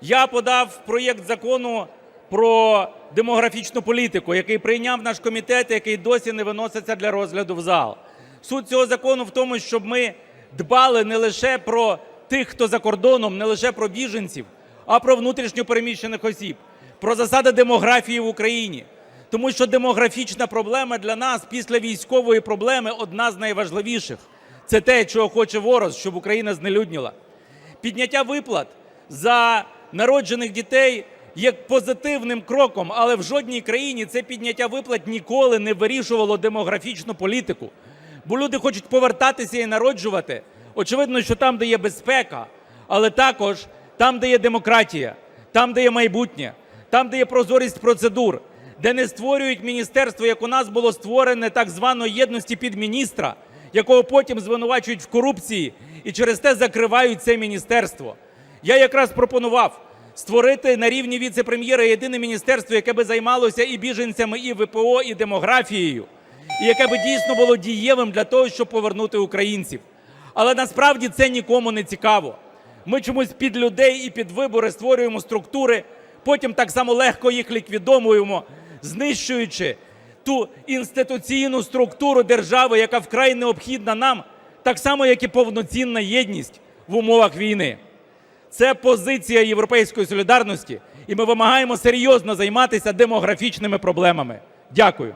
Я подав проєкт Закону про демографічну політику, який прийняв наш комітет, який досі не виноситься для розгляду в зал. Суть цього закону в тому, щоб ми дбали не лише про тих, хто за кордоном, не лише про біженців, а про внутрішньо переміщених осіб, про засади демографії в Україні. Тому що демографічна проблема для нас після військової проблеми одна з найважливіших. Це те, чого хоче ворог, щоб Україна знелюдніла. Підняття виплат за народжених дітей є позитивним кроком, але в жодній країні це підняття виплат ніколи не вирішувало демографічну політику. Бо люди хочуть повертатися і народжувати. Очевидно, що там, де є безпека, але також там, де є демократія, там, де є майбутнє, там, де є прозорість процедур, де не створюють міністерство, як у нас було створене так званої єдності під міністра, якого потім звинувачують в корупції і через те закривають це міністерство. Я якраз пропонував створити на рівні віце-прем'єра єдине міністерство, яке би займалося і біженцями, і ВПО, і демографією, і яке би дійсно було дієвим для того, щоб повернути українців. Але насправді це нікому не цікаво. Ми чомусь під людей і під вибори створюємо структури, потім так само легко їх ліквідовуємо, знищуючи ту інституційну структуру держави, яка вкрай необхідна нам, так само, як і повноцінна єдність в умовах війни. Це позиція "Європейської солідарності", і ми вимагаємо серйозно займатися демографічними проблемами. Дякую.